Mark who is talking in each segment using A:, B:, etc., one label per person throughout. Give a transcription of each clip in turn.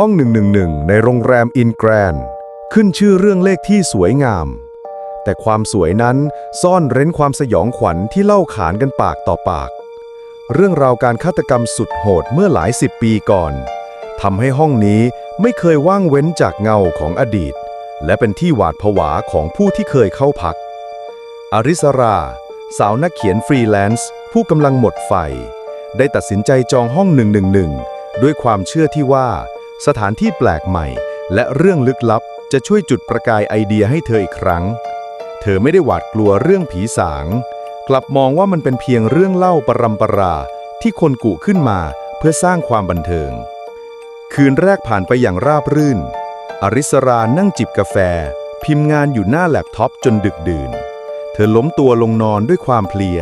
A: ห้อง 111 ในโรงแรมอินแกรนด์ขึ้นชื่อเรื่องเลขที่สวยงาม แต่ความสวยนั้นซ่อนเร้นความสยองขวัญที่เล่าขานกันปากต่อปาก เรื่องราวการฆาตกรรมสุดโหดเมื่อหลายสิบปีก่อนทำให้ห้องนี้ไม่เคยว่างเว้นจากเงาของอดีต และเป็นที่หวาดผวาของผู้ที่เคยเข้าพักอริสรา สาวนักเขียนฟรีแลนซ์ผู้กำลังหมดไฟ ได้ตัดสินใจจองห้อง 111 ด้วยความเชื่อที่ว่า สถานที่แปลกใหม่ และเรื่องลึกลับจะช่วยจุดประกายไอเดียให้เธออีกครั้ง เธอไม่ได้หวาดกลัวเรื่องผีสาง กลับมองว่ามันเป็นเพียงเรื่องเล่าปรำปรา ที่คนกุขึ้นมาเพื่อสร้างความบันเทิง คืนแรกผ่านไปอย่างราบรื่น อริสรานั่งจิบกาแฟ พิมพ์งานอยู่หน้าแล็ปท็อปจนดึกดื่น เธอล้มตัวลงนอนด้วยความเพลีย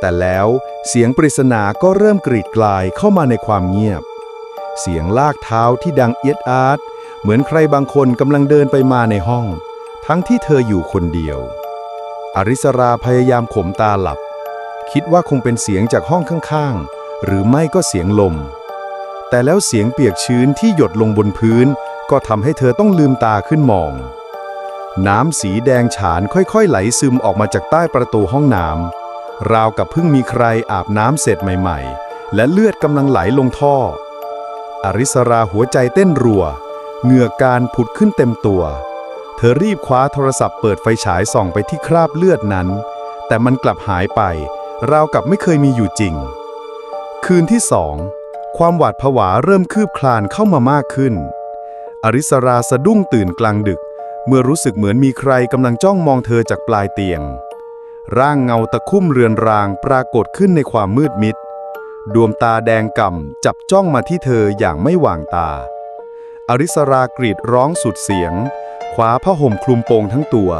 A: แต่แล้วเสียงปริศนาก็เริ่มกรีดกลายเข้ามาในความเงียบ เสียงลากเท้าที่ดังเอียดอาร์ตเหมือนใครบางคนกำลังเดินไปมาในห้อง ทั้งที่เธออยู่คนเดียว อริสราพยายามข่มตาหลับ คิดว่าคงเป็นเสียงจากห้องข้างๆ หรือไม่ก็เสียงลม แต่แล้วเสียงเปียกชื้นที่หยดลงบนพื้น ก็ทำให้เธอต้องลืมตาขึ้นมอง น้ำสีแดงฉานค่อยๆ ไหลซึมออกมาจากใต้ประตูห้องน้ำราวกับเพิ่งมีใครอาบน้ำเสร็จใหม่ ๆ และเลือดกำลังไหลลงท่อ อริสราหัวใจเต้นรัว เหงื่อการผุดขึ้นเต็มตัว เธอรีบคว้าโทรศัพท์เปิดไฟฉายส่องไปที่คราบเลือดนั้น แต่มันกลับหายไป ราวกับไม่เคยมีอยู่จริง คืนที่สอง ความหวาดผวาเริ่มคืบคลานเข้ามามากขึ้น อริสราสะดุ้งตื่นกลางดึก เมื่อรู้สึกเหมือนมีใครกำลังจ้องมองเธอจากปลายเตียง ร่างเงาตะคุ่มเรือนรางปรากฏขึ้นในความมืดมิด ดวงตาแดงก่ำจับจ้องมาที่เธออย่างไม่หว่างตา อริสรากรีดร้องสุดเสียงคว้าผ้าห่มคลุมโปงทั้งตัว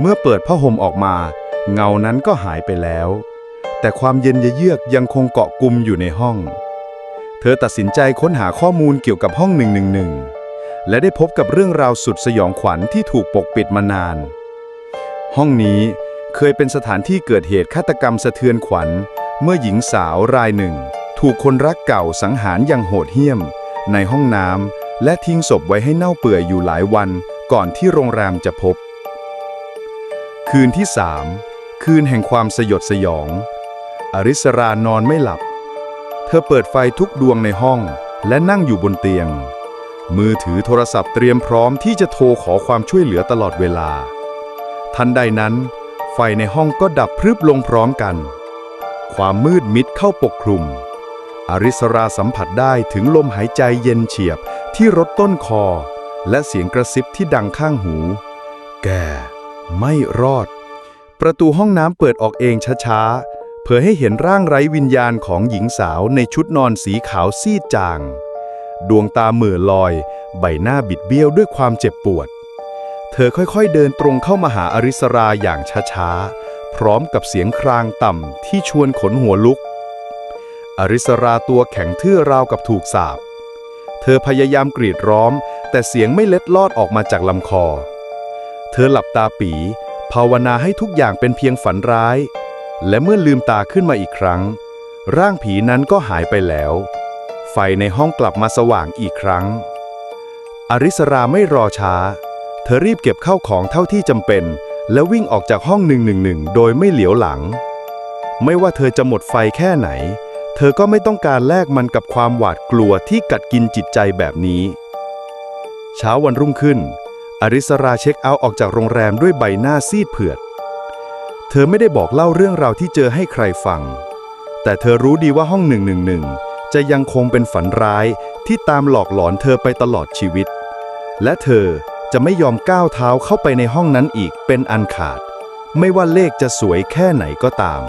A: เมื่อเปิดผ้าห่มออกมา เงานั้นก็หายไปแล้ว แต่ความเย็นเยือกยังคงเกาะกลุมอยู่ในห้อง เธอตัดสินใจค้นหาข้อมูลเกี่ยวกับห้อง111และได้พบกับเรื่องราวสุดสยองขวัญที่ถูกปกปิดมานาน ห้องนี้เคยเป็นสถานที่เกิดเหตุฆาตกรรมสะเทือนขวัญ เมื่อหญิงสาวรายหนึ่ง ถูกคนรักเก่าสังหารอย่างโหดเหี้ยม ในห้องน้ำและทิ้งศพไว้ให้เน่าเปื่อยอยู่หลายวันก่อนที่โรงแรมจะพบ คืนที่สามคืนแห่งความสยดสยอง อริสรานอนไม่หลับ เธอเปิดไฟทุกดวงในห้องและนั่งอยู่บนเตียง มือถือโทรศัพท์เตรียมพร้อมที่จะโทรขอความช่วยเหลือตลอดเวลา ทันใดนั้น ไฟในห้องก็ดับพรึบลงพร้อมกัน ความมืดมิดเข้าปกคลุม อริสราสัมผัสได้ถึงลมหายใจเย็นเฉียบที่รดต้นคอ และเสียงกระซิบที่ดังข้างหู แกไม่รอด ประตูห้องน้ำเปิดออกเองช้าๆ เผยให้เห็นร่างไร้วิญญาณของหญิงสาวในชุดนอนสีขาวซีดจาง ดวงตาเหม่อลอย ใบหน้าบิดเบี้ยวด้วยความเจ็บปวด เธอค่อยๆเดินตรงเข้ามาหาอริสราอย่างช้าๆ ร้อมกับเสียงครางต่ำที่ชวนขนหัวลุก อริสราตัวแข็งทื่อราวกับถูกสาบ เธอพยายามกรีดร้อง แต่เสียงไม่เล็ดลอดออกมาจากลำคอ เธอหลับตาปี ภาวนาให้ทุกอย่างเป็นเพียงฝันร้าย และเมื่อลืมตาขึ้นมาอีกครั้ง ร่างผีนั้นก็หายไปแล้ว ไฟในห้องกลับมาสว่างอีกครั้ง อริสราไม่รอช้า เธอรีบเก็บเข้าของเท่าที่จำเป็น แล้ววิ่งออกจากห้อง111โดยไม่เหลียวหลัง ไม่ว่าเธอจะหมดไฟแค่ไหน เธอก็ไม่ต้องการแลกมันกับความหวาดกลัวที่กัดกินจิตใจแบบนี้ เช้าวันรุ่งขึ้น อริสราเช็คเอาท์ออกจากโรงแรมด้วยใบหน้าซีดเผือด เธอไม่ได้บอกเล่าเรื่องราวที่เจอให้ใครฟัง แต่เธอรู้ดีว่าห้อง111จะยังคงเป็นฝันร้ายที่ตามหลอกหลอนเธอไปตลอดชีวิต และเธอ จะไม่ยอมก้าวเท้าเข้าไปในห้องนั้นอีกเป็นอันขาด ไม่ว่าเลขจะสวยแค่ไหนก็ตาม